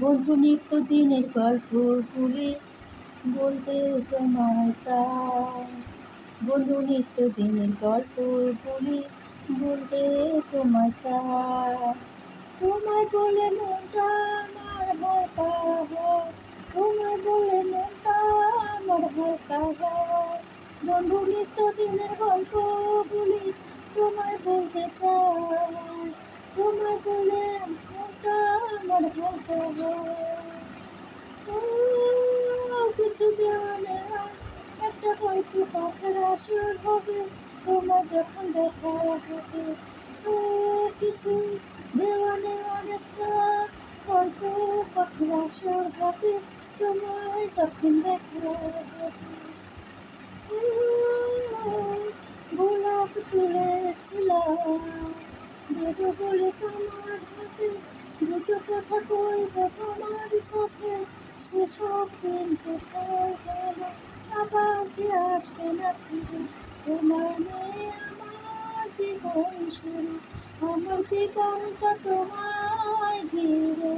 বন্ধু নিত্য দিনের গল্পগুলি বলতে তোমায় চাই। বন্ধু নিত্য দিনের গল্পগুলি বলতে তোমায় চাই। তোমায় বলে মনটা আমার হালকা হয়। তোমায় বলে মনটা আমার হালকা হয়। বন্ধু নিত্য দিনের গল্পগুলি তোমায় বলতে চাই। তোমায় বলে মনটা আমার হালকা হয় ও, কিছু দেওয়া নেওয়া একটা গল্প কথার আসর হবে তোমার যখন দেখা হবে কিছু দেওয়া নেওয়ার একটা গল্প কথার আসর হবে তোমায় যখন দেখা হবে গোলাপ তুলেছিলাম দেব বলে তোমার হাতে দুটো কথা কইব তোমার সাথে সেসব দিন কোথায় গেল আবার কি আসবে না ফিরে তোমায় নিয়ে আমার জীবন শুরু আমার জীবনটা তোমায় ঘিরে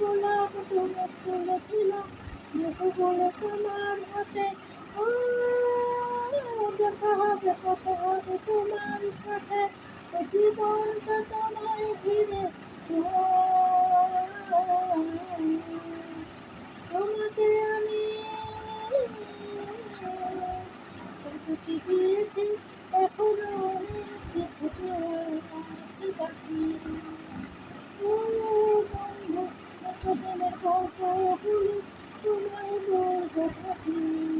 গোলাপ তোমার তুলেছিলাম দেখো বলে তোমার হাতে দেখা হবে কথা হবে তোমার সাথে জীবনটা তোমায় ঘিরে তোমাকে আমি কি দিয়েছি এখনও অনেক কিছু আছে বাকি। ও বন্ধু এতদিনের গল্পগুলি তোমায় বলব ভাবি।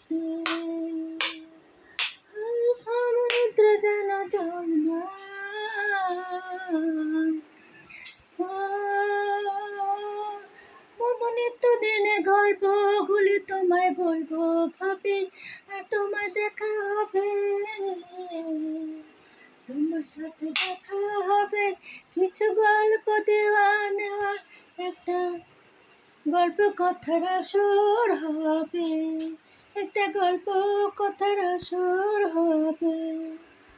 মুক্তি সমুদ্র যেন জল না মতো নিত্য দিনের গল্পগুলি তোমায় বলব, ভাবি, আর তোমায় দেখা হবে। তোমার সাথে দেখা হবে, কিছু গল্প দেওয়া নেওয়া, একটা গল্প কথার আসর হবে। একটা গল্প কথার আসর হবে।